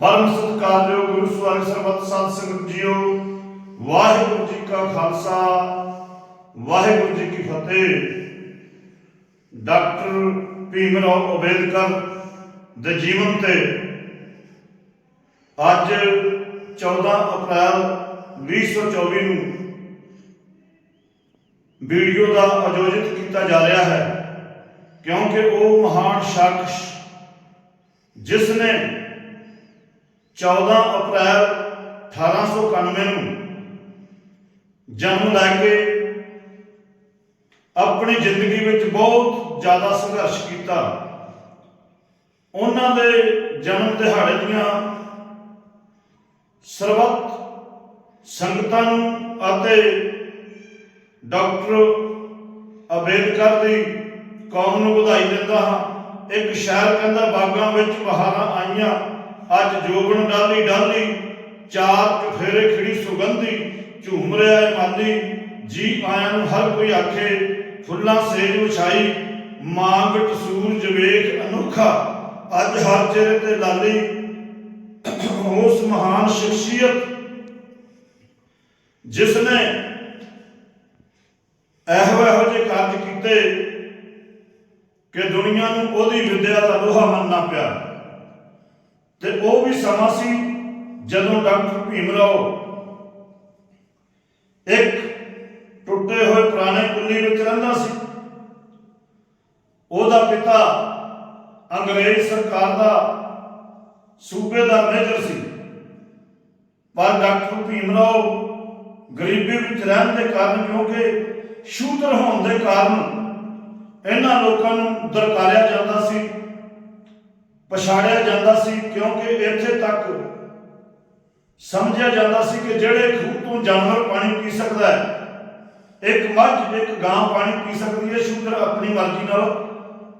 ਪਰਮ ਸਤਿਕਾਰਯੋਗ ਗੁਰੂ ਸਵਾਰੀ ਸਰਬੱਤ ਸੰਤ ਸੰਗਤ ਜੀਓ, ਵਾਹਿਗੁਰੂ ਜੀ ਕਾ ਖਾਲਸਾ, ਵਾਹਿਗੁਰੂ ਜੀ ਕੀ ਫਤਿਹ। ਡਾਕਟਰ ਭੀਮ ਰਾਓ ਅੰਬੇਦਕਰ ਦੇ ਜੀਵਨ ਤੇ ਅੱਜ 14 ਅਪ੍ਰੈਲ 2024 ਨੂੰ ਵੀਡੀਓ ਦਾ ਆਯੋਜਿਤ ਕੀਤਾ ਜਾ ਰਿਹਾ ਹੈ, ਕਿਉਂਕਿ ਉਹ ਮਹਾਨ ਸ਼ਖਸ ਜਿਸ ਨੇ 14 ਅਪ੍ਰੈਲ 1891 ਨੂੰ ਜਨਮ ਲੈ ਕੇ ਆਪਣੀ ਜ਼ਿੰਦਗੀ ਵਿੱਚ ਬਹੁਤ ਜ਼ਿਆਦਾ ਸੰਘਰਸ਼ ਕੀਤਾ। ਉਹਨਾਂ ਦੇ ਜਨਮ ਦਿਹਾੜੇ ਦੀਆਂ ਸਰਬੱਤ ਸੰਗਤਾਂ ਨੂੰ ਅਤੇ ਡਾਕਟਰ ਅੰਬੇਦਕਰ ਦੀ ਕੌਮ ਨੂੰ ਵਧਾਈ ਦਿੰਦਾ ਹਾਂ। ਇੱਕ ਸ਼ਾਇਰ ਕਹਿੰਦਾ ਬਾਗਾਂ ਵਿੱਚ ਬਹਾਰਾਂ ਆਈਆਂ। ਅੱਜ ਜੋਬਨ ਡਾਲੀ ਡਾਲੀ, ਚਾਰ ਚਫੇਰੇ ਖਿੜੀ ਸੁਗੰਧੀ, ਝੂਮ ਰਿਹਾ ਏ ਮਾਲੀ, ਜੀ ਆਇਆਂ ਨੂੰ ਹਰ ਕੋਈ ਆਖੇ, ਫੁੱਲਾਂ ਸੇਜ ਵਿਛਾਈ ਮਾਂਗਟ ਸੂਰਜ ਵੇਖ ਅਨੋਖਾ, ਅੱਜ ਹਰ ਚਿਹਰੇ ਤੇ ਲਾਲੀ, ਉਸ ਮਹਾਨ ਸ਼ਖਸੀਅਤ ਜਿਸ ਨੇ ਇਹੋ ਇਹੋ ਜਿਹੇ ਕਾਰਜ ਕੀਤੇ ਕਿ ਦੁਨੀਆ ਨੂੰ ਉਹਦੀ ਵਿਦਿਆ ਦਾ ਲੋਹਾ ਮੰਨਣਾ ਪਿਆ। ਤੇ ਉਹ ਵੀ ਸਮਾਂ ਸੀ ਜਦੋਂ ਡਾਕਟਰ ਭੀਮ ਰਾਓ ਇੱਕ ਟੁੱਟੇ ਹੋਏ ਪੁਰਾਣੇ ਕੁੱਲੀ ਵਿੱਚ ਰਹਿੰਦਾ ਸੀ। ਉਹਦਾ ਪਿਤਾ ਅੰਗਰੇਜ਼ ਸਰਕਾਰ ਦਾ ਸੂਬੇਦਾਰ ਮੇਜਰ ਸੀ। ਪਰ ਡਾਕਟਰ ਭੀਮ ਰਾਓ ਗਰੀਬੀ ਵਿੱਚ ਰਹਿਣ ਦੇ ਕਾਰਨ ਕਿਉਂਕਿ ਸ਼ੂਦਰ ਹੋਣ ਦੇ ਕਾਰਨ ਇਹਨਾਂ ਲੋਕਾਂ ਨੂੰ ਦਰਕਾਰਿਆ ਜਾਂਦਾ ਸੀ। ਪਛਾੜਿਆ ਜਾਂਦਾ ਸੀ ਕਿਉਂਕਿ ਇੱਥੇ ਤੱਕ ਸਮਝਿਆ ਜਾਂਦਾ ਸੀ ਕਿ ਜਿਹੜੇ ਖੂਹ ਤੋਂ ਜਾਨਵਰ ਪਾਣੀ ਪੀ ਸਕਦਾ ਹੈ, ਇੱਕ ਮੱਝ, ਇੱਕ ਗਾਂ ਪਾਣੀ ਪੀ ਸਕਦੀ ਹੈ ਸ਼ੂਦਰ ਆਪਣੀ ਮਰਜ਼ੀ ਨਾਲ,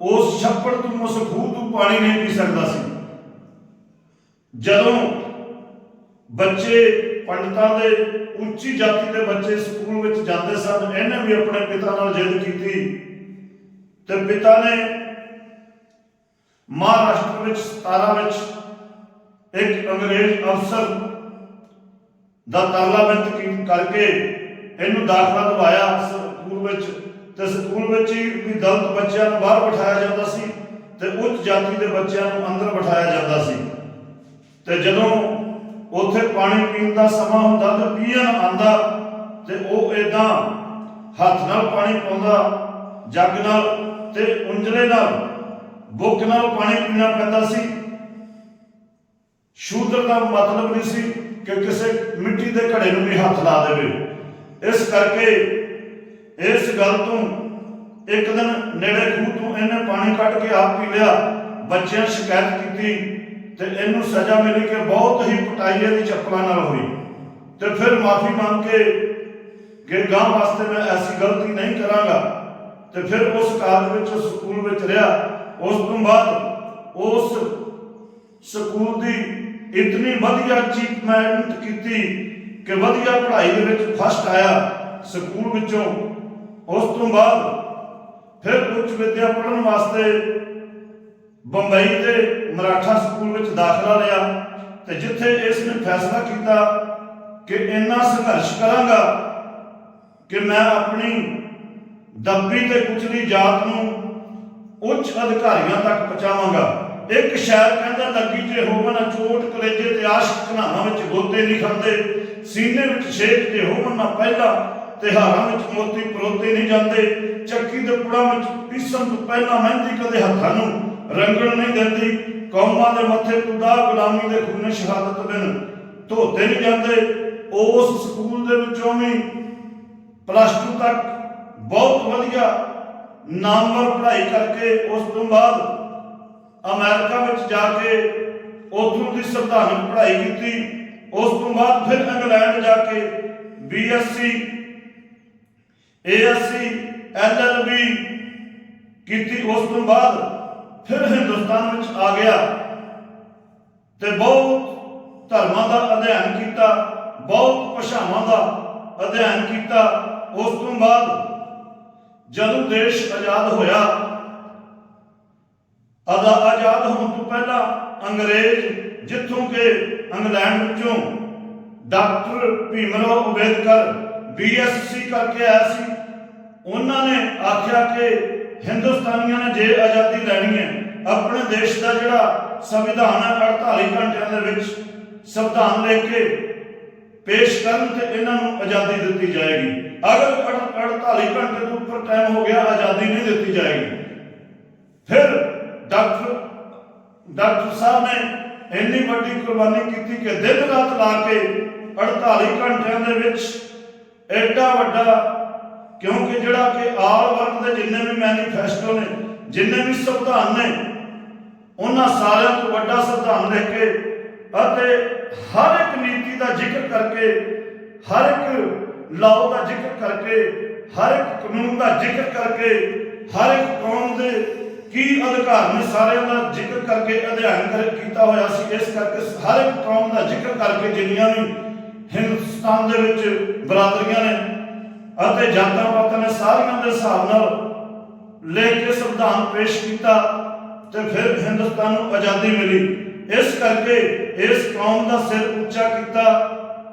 ਉਸ ਛੱਪੜ ਤੋਂ, ਉਸ ਖੂਹ ਤੋਂ ਪਾਣੀ ਨਹੀਂ ਪੀ ਸਕਦਾ ਸੀ। ਜਦੋਂ ਬੱਚੇ ਪੰਡਤਾਂ ਦੇ ਉੱਚੀ ਜਾਤੀ ਦੇ ਬੱਚੇ ਸਕੂਲ ਵਿੱਚ ਜਾਂਦੇ ਸਨ, ਇਹਨੇ ਵੀ ਆਪਣੇ ਪਿਤਾ ਨਾਲ ਜਿੱਦ ਕੀਤੀ ਤੇ ਪਿਤਾ ਨੇ ਮਹਾਰਾਸ਼ਟਰ ਵਿੱਚ 17 ਵਿੱਚ ਇੱਕ ਅੰਗਰੇਜ਼ ਅਫਸਰ ਦਾ ਤਰਲਾ ਕਰਕੇ ਇਹਨੂੰ ਦਾਖਲਾ ਦਵਾਇਆ ਸਕੂਲ ਵਿੱਚ ਤੇ ਸਕੂਲ ਵਿੱਚ ਹੀ ਵੀ ਦਲਿਤ ਬੱਚਿਆਂ ਨੂੰ ਬਾਹਰ ਬਿਠਾਇਆ ਜਾਂਦਾ ਸੀ ਤੇ ਉੱਚ ਜਾਤੀ ਦੇ ਬੱਚਿਆਂ ਨੂੰ ਅੰਦਰ ਬਿਠਾਇਆ ਜਾਂਦਾ ਸੀ। ਤੇ ਜਦੋਂ ਉੱਥੇ ਪਾਣੀ ਪੀਣ ਦਾ ਸਮਾਂ ਹੁੰਦਾ ਤੇ ਪੀਣ ਆਂਦਾ ਤੇ ਉਹ ਇਦਾਂ ਹੱਥ ਨਾਲ ਪਾਣੀ ਪਾਉਂਦਾ, ਜੱਗ ਨਾਲ ਤੇ ਉਂਜਲੇ ਨਾਲ ਬੁੱਕ ਨਾਲ ਪਾਣੀ ਪੀਣਾ ਪੈਂਦਾ ਸੀ। ਸ਼ੂਦਰ ਦਾ ਮਤਲਬ ਨਹੀਂ ਸੀ ਕਿ ਕਿਸੇ ਮਿੱਟੀ ਦੇ ਘੜੇ ਨੂੰ ਵੀ ਹੱਥ ਲਾ ਦੇਵੇ। ਇਸ ਕਰਕੇ ਇਸ ਗੱਲ ਤੋਂ ਇੱਕ ਦਿਨ ਨੇੜੇ ਖੂਹ ਤੋਂ ਇਹਨੇ ਪਾਣੀ ਕੱਢ ਕੇ ਆਪ ਪੀ ਲਿਆ। ਬੱਚਿਆਂ ਸ਼ਿਕਾਇਤ ਕੀਤੀ ਤੇ ਇਹਨੂੰ ਸਜ਼ਾ ਮਿਲੀ ਕਿ ਬਹੁਤ ਹੀ ਕੁਟਾਈ ਦੀ ਚੱਪਲਾਂ ਨਾਲ ਹੋਈ। ਤੇ ਫਿਰ ਮਾਫੀ ਮੰਗ ਕੇ ਕਿ ਗਾਂ ਵਾਸਤੇ ਮੈਂ ਐਸੀ ਗਲਤੀ ਨਹੀਂ ਕਰਾਂਗਾ। ਤੇ ਫਿਰ ਉਸ ਕਾਲਜ ਵਿੱਚ, ਸਕੂਲ ਵਿੱਚ ਰਿਹਾ। ਉਸ ਤੋਂ ਬਾਅਦ ਉਸ ਸਕੂਲ ਦੀ ਇਤਨੀ ਵਧੀਆ ਅਚੀਵਮੈਂਟ ਕੀਤੀ ਕਿ ਵਧੀਆ ਪੜ੍ਹਾਈ ਦੇ ਵਿੱਚ ਫਸਟ ਆਇਆ ਸਕੂਲ ਵਿੱਚੋਂ। ਉਸ ਤੋਂ ਬਾਅਦ ਫਿਰ ਉੱਚ ਵਿਦਿਆ ਪੜ੍ਹਨ ਵਾਸਤੇ ਬੰਬਈ ਦੇ ਮਰਾਠਾ ਸਕੂਲ ਵਿੱਚ ਦਾਖਲਾ ਲਿਆ ਤੇ ਜਿੱਥੇ ਇਸ ਨੇ ਫੈਸਲਾ ਕੀਤਾ ਕਿ ਇੰਨਾ ਸੰਘਰਸ਼ ਕਰਾਂਗਾ ਕਿ ਮੈਂ ਆਪਣੀ ਦੱਬੀ ਤੇ ਕੁਚਲੀ ਜਾਤ ਨੂੰ ਉੱਚ ਅਧਿਕਾਰੀਆਂ ਤੱਕ ਪਹੁੰਚਾਵਾਂਗਾ। ਇੱਕ ਸ਼ਾਇਰ ਕਹਿੰਦਾ ਲੱਗੀ ਜੇ ਹੋਵਨ ਚੋਟ ਕਲੇਜੇ ਤੇ ਆਸ਼ਕ ਘਨਾਵਾਂ ਵਿੱਚ ਗੋਤੇ ਨਹੀਂ ਖਾਂਦੇ। ਸੀਨੇ ਵਿੱਚ ਛੇਕ ਜੇ ਹੋਵਨ ਨਾ ਪਹਿਲਾ ਤਿਹਾਰਾਂ ਵਿੱਚ ਮੋਤੀ ਪਰੋਤੇ ਨਹੀਂ ਜਾਂਦੇ। ਚੱਕੀ ਦੇ ਪੁੜਾਂ ਵਿੱਚ ਪੀਸਣ ਤੋਂ ਪਹਿਲਾਂ ਮਹਿੰਦੀ ਕਦੇ ਹੱਥਾਂ ਨੂੰ ਰੰਗਣ ਨਹੀਂ ਦਿੰਦੀ। ਕੌਮਾਂ ਦੇ ਮੱਥੇ ਤੁਦਾ ਗੁਲਾਮੀ ਦੇ ਖੂਨੇ ਸ਼ਹਾਦਤ ਬਿਨ ਧੋਤੇ ਨਹੀਂ ਜਾਂਦੇ। ਉਸ ਸਕੂਲ ਦੇ ਵਿੱਚੋਂ ਵੀ ਪਲੱਸ 2 ਤੱਕ ਬਹੁਤ ਵਧੀਆ ਨਾਮਵਰ ਪੜ੍ਹਾਈ ਕਰਕੇ ਉਸ ਤੋਂ ਬਾਅਦ ਅਮਰੀਕਾ ਵਿੱਚ ਜਾ ਕੇ ਉੱਥੋਂ ਦੀ ਸੰਵਿਧਾਨਕ ਪੜ੍ਹਾਈ ਕੀਤੀ। ਉਸ ਤੋਂ ਬਾਅਦ ਫਿਰ ਇੰਗਲੈਂਡ ਜਾ ਕੇ ਬੀਐਸਸੀ ਏਐਸਸੀ ਐਲਐਲਬੀ ਕੀਤੀ। ਉਸ ਤੋਂ ਬਾਅਦ ਫਿਰ ਹਿੰਦੁਸਤਾਨ ਵਿੱਚ ਆ ਗਿਆ ਤੇ ਬਹੁਤ ਧਰਮਾਂ ਦਾ ਅਧਿਐਨ ਕੀਤਾ, ਬਹੁਤ ਭਾਸ਼ਾਵਾਂ ਦਾ ਅਧਿਐਨ ਕੀਤਾ। ਉਸ ਤੋਂ ਬਾਅਦ ਜਦੋਂ ਦੇਸ਼ ਆਜ਼ਾਦ ਹੋਇਆ ਅਦਾ ਆਜ਼ਾਦ ਹੋਣ ਤੋਂ ਪਹਿਲਾਂ ਅੰਗਰੇਜ਼ ਜਿੱਥੋਂ ਕਿ ਇੰਗਲੈਂਡ ਵਿੱਚੋਂ ਡਾਕਟਰ ਭੀਮਰਾਓ ਅੰਬੇਦਕਰ ਬੀਐਸਸੀ ਕਰਕੇ ਆਇਆ ਸੀ, ਉਹਨਾਂ ਨੇ ਆਖਿਆ ਕਿ ਹਿੰਦੁਸਤਾਨੀਆਂ ਨੇ ਜੇ ਆਜ਼ਾਦੀ ਲੈਣੀ ਹੈ, ਆਪਣੇ ਦੇਸ਼ ਦਾ ਜਿਹੜਾ ਸੰਵਿਧਾਨ ਹੈ 48 ਘੰਟਿਆਂ ਦੇ ਵਿੱਚ ਸੰਵਿਧਾਨ ਲੈ ਕੇ ਪੇਸ਼ ਕਰਨ ਤੇ ਇਹਨਾਂ ਨੂੰ ਆਜ਼ਾਦੀ ਦਿੱਤੀ ਜਾਏਗੀ। ਅਗਰ ਅੜ- 48 ਘੰਟੇ ਤੋਂ ਉੱਪਰ ਟਾਈਮ ਹੋ ਗਿਆ, ਆਜ਼ਾਦੀ ਨਹੀਂ ਦਿੱਤੀ ਜਾਏਗੀ। ਫਿਰ ਡਾਕਟਰ ਡਾਕਟਰ ਸਾਹਿਬ ਨੇ ਇੰਨੀ ਵੱਡੀ ਕੁਰਬਾਨੀ ਕੀਤੀ ਕਿ ਦਿਨ ਰਾਤ ਲਾ ਕੇ 48 ਘੰਟਿਆਂ ਦੇ ਵਿੱਚ ਐਡਾ ਵੱਡਾ, ਕਿਉਂਕਿ ਜਿਹੜਾ ਕਿ ਆਲ ਵਰਗ ਦੇ ਜਿੰਨੇ ਵੀ ਮੈਨੀਫੈਸਟੋ ਨੇ, ਜਿੰਨੇ ਵੀ ਸੰਵਿਧਾਨ ਨੇ, ਉਹਨਾਂ ਸਾਰਿਆਂ ਤੋਂ ਵੱਡਾ ਸੰਵਿਧਾਨ ਲਿਖ ਕੇ ਅਤੇ ਹਰ ਇੱਕ ਨੀਤੀ ਦਾ ਜ਼ਿਕਰ ਕਰਕੇ ਹਰ ਇੱਕ ਲਾਅ ਦਾ ਜ਼ਿਕਰ ਕਰਕੇ, ਹਰ ਇੱਕ ਕਾਨੂੰਨ ਦਾ ਜ਼ਿਕਰ ਕਰਕੇ, ਹਰ ਇੱਕ ਕੌਮ ਦੇ ਕੀ ਅਧਿਕਾਰ ਨੇ ਸਾਰਿਆਂ ਦਾ ਜ਼ਿਕਰ ਕਰਕੇ ਅਧਿਐਨ ਕਰ, ਕੀਤਾ ਹੋਇਆ ਸੀ। ਇਸ ਕਰਕੇ ਹਰ ਇੱਕ ਕੌਮ ਦਾ ਜ਼ਿਕਰ ਕਰਕੇ ਜਿੰਨੀਆਂ ਵੀ ਹਿੰਦੁਸਤਾਨ ਦੇ ਵਿੱਚ ਬਰਾਦਰੀਆਂ ਨੇ ਅਤੇ ਜਾਤਾਂ ਪਾਤਾਂ ਨੇ ਸਾਰਿਆਂ ਦੇ ਹਿਸਾਬ ਨਾਲ ਲੈ ਕੇ ਸੰਵਿਧਾਨ ਪੇਸ਼ ਕੀਤਾ ਤੇ ਫਿਰ ਹਿੰਦੁਸਤਾਨ ਨੂੰ ਆਜ਼ਾਦੀ ਮਿਲੀ। ਇਸ ਕਰਕੇ ਇਸ ਕੌਮ ਦਾ ਸਿਰ ਉੱਚਾ ਕੀਤਾ।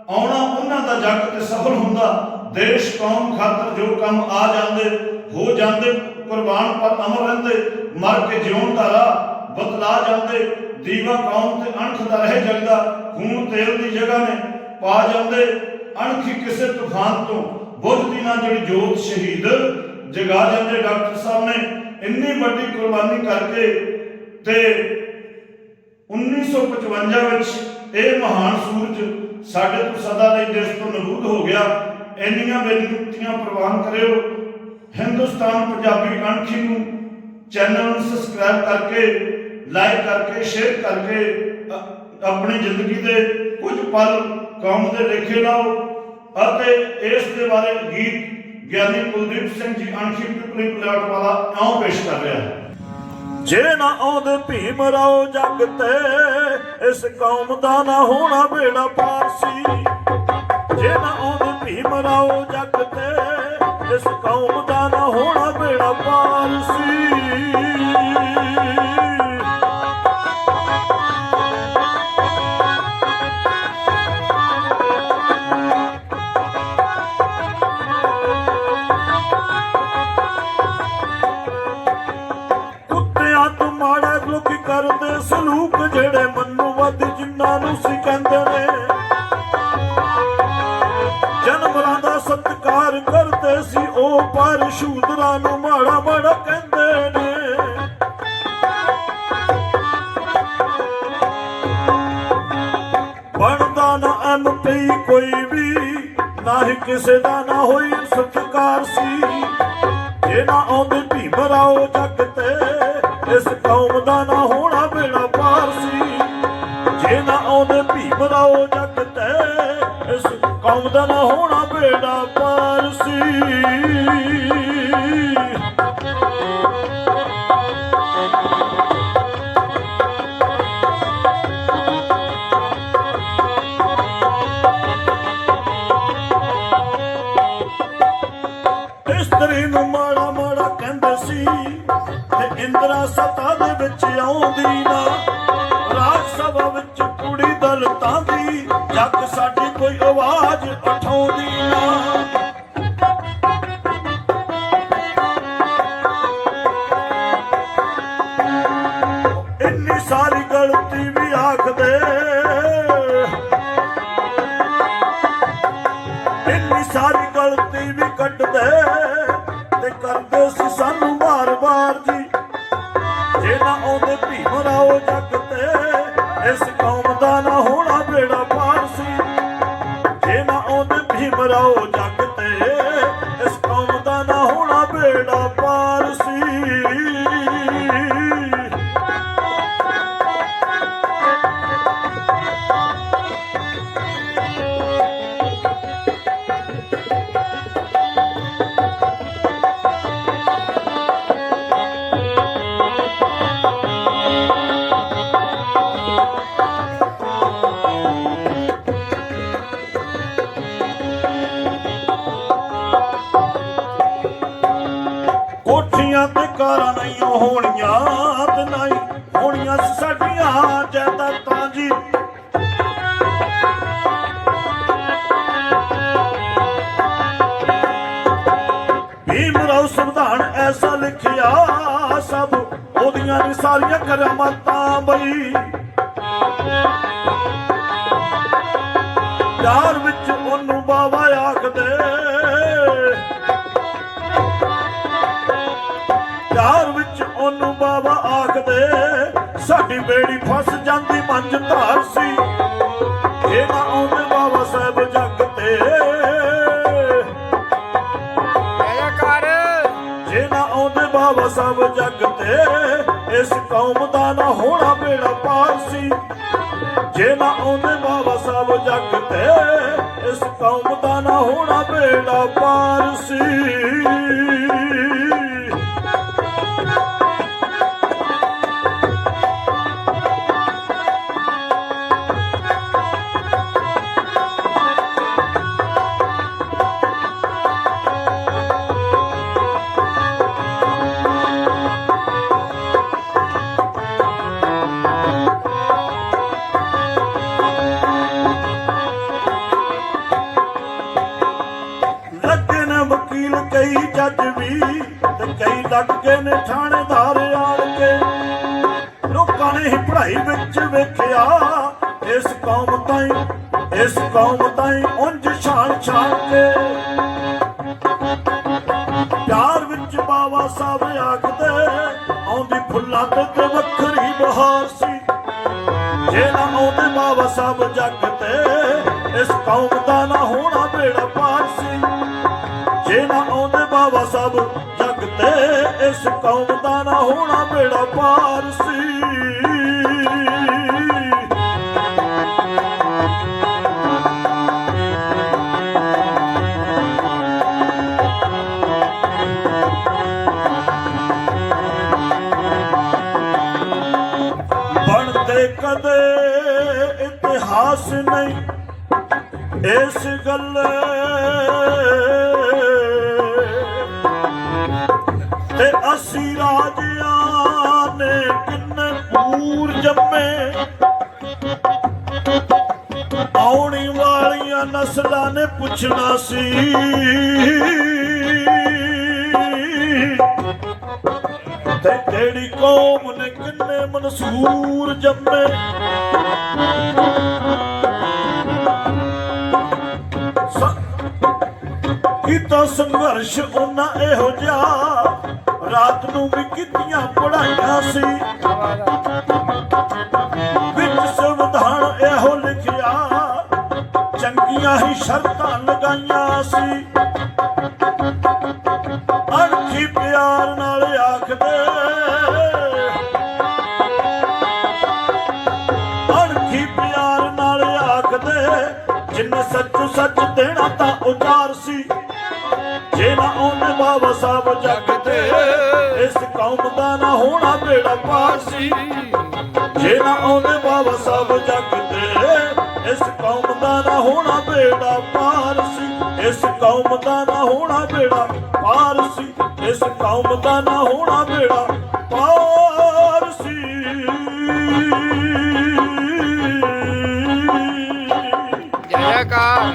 ਆਉਣਾ ਉਹਨਾਂ ਦਾ ਜੱਗ ਤੇ ਸਫਲ ਹੁੰਦਾ। ਦੇਸ਼ ਕੌਮ ਖਾਤਰ ਜੋ ਕੰਮ ਆ ਜਾਂਦੇ, ਹੋ ਜਾਂਦੇ, ਕੁਰਬਾਨ ਪਰ ਅਮਰ ਰਹਿੰਦੇ, ਮਰ ਕੇ ਜਿਉਣ ਦਾ ਰਾਹ ਬਤਲਾ ਜਾਂਦੇ। ਦੀਵਾ ਕੌਮ ਤੇ ਅਣਖ ਦਾ ਰਹਿ ਜਗਦਾ, ਖੂਨ ਤੇਲ ਦੀ ਜਗ੍ਹਾ ਨੇ ਪਾ ਜਾਂਦੇ। ਅਣਖੀ ਕਿਸੇ ਤੂਫਾਨ ਤੋਂ ਬੁਝਦੀ ਨਾ ਜਿਹੜੀ ਜੋਤ ਸ਼ਹੀਦ। ਜਗਾ ਜਾਂਦੇ ਡਾਕਟਰ ਸਾਹਿਬ ਨੇ ਇੰਨੀ ਵੱਡੀ ਕੁਰਬਾਨੀ ਕਰਕੇ ਤੇ 1955 ਵਿੱਚ ਇਹ ਮਹਾਨ ਸੂਰਜ ਸਾਡੇ ਤੋਂ ਸਦਾ ਲਈ ਦੇਸ਼ ਤੋਂ ਨਬੂਦ ਹੋ ਗਿਆ। ਇੰਨੀਆਂ ਬੇਨਤੀਆਂ ਪ੍ਰਵਾਨ ਕਰਿਓ। ਹਿੰਦੁਸਤਾਨ ਪੰਜਾਬੀ ਅਣਖੀ ਨੂੰ ਚੈਨਲ ਨੂੰ ਸਬਸਕ੍ਰਾਈਬ ਕਰਕੇ ਲਾਈਕ ਕਰਕੇ ਸ਼ੇਅਰ ਕਰਕੇ ਆਪਣੀ ਜ਼ਿੰਦਗੀ ਦੇ ਕੁਝ ਪਲ ਕੌਮ ਦੇ ਲੇਖੇ ਲਾਓ ਅਤੇ ਇਸ ਦੇ ਬਾਰੇ ਗੀਤ ਗਿਆਨੀ ਕੁਲਦੀਪ ਸਿੰਘ ਜੀ ਅਣਖੀ ਪਿਪਲੀ ਪਲਾਟ ਵਾਲਾ ਇਉਂ ਪੇਸ਼ ਕਰ ਰਿਹਾ ਹੈ। ਜੇ ਨਾ ਆਉਂਦੇ ਭੀਮ ਰਾਓ ਜਗ ਤੇ, ਇਸ ਕੌਮ ਦਾ ਨਾ ਹੋਣਾ ਬੇੜਾ ਪਾਰ ਸੀ ਜੇ ਨਾ ਆਉਂਦੇ ਭੀਮ ਰਾਓ ਜਗ ਤੇ, ਇਸ ਕੌਮ ਦਾ ਨਾ ਹੋਣਾ ਬੇੜਾ ਪਾਰ ਸੀ ਸਤਿਕਾਰ ਸੀ ਉਹ ਪਰ ਸ਼ੂਦਰਾਂ ਨੂੰ ਮਾੜਾ ਮਾੜਾ ਕਹਿੰਦੇ ਨੇ। ਬਣਦਾ ਨਾ ਅਨਪਈ ਕੋਈ ਵੀ, ਨਾ ਹੀ ਕਿਸੇ ਦਾ ਨਾ ਹੋਈ ਸਤਿਕਾਰ ਸੀ। ਜੇ ਨਾ ਆਉਂਦੇ ਭੀਮ ਰਾਓ ਜੱਗ ਤੇ, ਇਸ ਕੌਮ ਦਾ ਨਾ ਹੋਣਾ ਬੇੜਾ ਪਾਰ ਸੀ। ਜੇ ਨਾ ਆਉਂਦੇ ਭੀਮ ਰਾਓ ਇਸ ਨਾ ਹੋਣਾ ਬੇੜਾ ਪਾਰ ਸੀ। ਇਸਤਰੀ ਨੂੰ ਮਾੜਾ ਮਾੜਾ ਕਹਿੰਦੇ ਸੀ, ਤੇ ਇੰਦਰਾ ਸਤਾ ਦੇ ਵਿੱਚ ਆਉਂਦੀ ਨਾ ਇੰਨੀ ਸਾਰੀ ਗਲਤੀ ਵੀ ਕੱਟਦੇ ਤੇ ਕਰਦੇ ਸੀ ਸਾਨੂੰ ਉਹਦੀਆਂ ਨੀ ਸਾਰੀਆਂ ਕਰਾਮਾਤਾਂ ਬਈ। ਪਿਆਰ ਵਿੱਚ ਉਹਨੂੰ ਬਾਵਾ ਆਖਦੇ। ਪਿਆਰ ਵਿੱਚ ਉਹਨੂੰ ਬਾਵਾ ਆਖਦੇ। ਸਾਡੀ ਬੇੜੀ ਫਸ ਜਾਂਦੀ ਮੰਝ ਧਾਰ ਸੀ। ਇਹ ਨਾ ਆਉਂਦੇ ਬਾਬਾ ਸਾਹਿਬ ਜੱਗ ਤੇ। ਆਇਆ ਕਰ ਜੇ ਨਾ ਆਉਂਦੇ ਬਾਬਾ ਸਾਹਿਬ ਜੱਗ ਤੇ। ਇਸ ਕੌਮ ਦਾ ਨਾ ਹੋਣਾ ਬੇੜਾ ਪਾਰ ਸੀ ਜੇ ਨਾ ਆਉਂਦੇ ਬਾਬਾ ਸਾਹਿਬ ਜੱਗ ਤੇ, ਇਸ ਕੌਮ ਦਾ ਨਾ ਹੋਣਾ ਬੇੜਾ ਪਾਰ ਸੀ ਤੇ ਕਈ ਨੇ ਥਾਣੇਦਾਰ ਆਣ ਕੇ। ਲੋਕਾਂ ਨੇ ਹੀ ਪੜ੍ਹਾਈ ਵਿੱਚ ਵੇਖਿਆ। ਇਸ ਕੌਮ ਤਾਈਂ, ਇਸ ਕੌਮ ਤਾਈਂ ਉਂਝ ਛਾਣ ਛਾਣ ਕੇ। ਪਿਆਰ ਵਿੱਚ ਬਾਵਾ ਸਾਹਿਬ ਆਖਦੇ, ਆਉਂਦੀ ਫੁੱਲਾਂ ਤੇ ਵੱਖਰੀ ਬਹਾਰ ਸੀ। ਜੇ ਨਾ ਆਉਂਦੇ ਬਾਬਾ ਸਾਹਿਬ ਜੱਗ ਤੇ ਇਸ ਕੌਮ ਦਾ ਨਾ ਹੋਣਾ ਬੇੜਾ ਪਾਰ ਸੀ। ਜੇ ਨਾ ਆਉਂਦੇ ਬਾਬਾ ਸਾਹਿਬ ਤੇ ਇਸ ਕੌਮ ਦਾ ਨਾ ਹੋਣਾ ਬੇੜਾ ਪਾਰ ਸੀ। ਬਣਦੇ ਕਦੇ ਇਤਿਹਾਸ ਨਹੀਂ, ਇਸ ਗੱਲ ਤੇ ਰਾਜਿਆਂ ਨੇ ਕਿੰਨੇ ਪੂਰ ਜੰਮੇ। ਆਉਣੀ ਵਾਲੀਆਂ ਨਸਲਾਂ ਨੇ ਪੁੱਛਣਾ ਸੀ। ਤੇ ਕਿਹੜੀ ਕੌਮ ਨੇ ਕਿੰਨੇ ਮਨਸੂਰ ਜੰਮੇ। ਕੀਤਾ ਸੰਘਰਸ਼ ਉਹਨਾਂ ਇਹੋ ਜਿਹਾ ਰਾਤ ਨੂੰ ਵੀ ਕੀਤੀਆਂ ਪੜਾਈਆਂ ਸੀ। ਵਿੱਚ ਸੰਵਿਧਾਨ ਇਹੋ ਲਿਖਿਆ, ਚੰਗੀਆਂ ਹੀ ਸ਼ਰਤਾਂ ਲਗਾਈਆਂ ਸੀ। ਅਣਖੀ ਪਿਆਰ ਨਾਲ ਆਖਦੇ ਅਣਖੀ ਪਿਆਰ ਨਾਲ ਆਖਦੇ, ਜਿੰਨੇ ਸੱਚੂ ਸੱਚ ਦੇਣਾ ਤਾਂ ਉਚਾਰ ਸੀ। ਭਾਵ ਸਭ ਜਗਤੇ ਇਸ ਕੌਮ ਦਾ ਨਾ ਹੋਣਾ ਬੇੜਾ ਪਾਸੀ ਜੇ ਨਾ ਆਉਂਦੇ ਭਾਵ ਸਭ ਜਗਤੇ ਇਸ ਕੌਮ ਦਾ ਨਾ ਹੋਣਾ ਬੇੜਾ ਪਾਰਸੀ। ਇਸ ਕੌਮ ਦਾ ਨਾ ਹੋਣਾ ਬੇੜਾ ਪਾਰਸੀ। ਇਸ ਕੌਮ ਦਾ ਨਾ ਹੋਣਾ ਬੇੜਾ ਪਾਰਸੀ। ਜੈ ਕਾ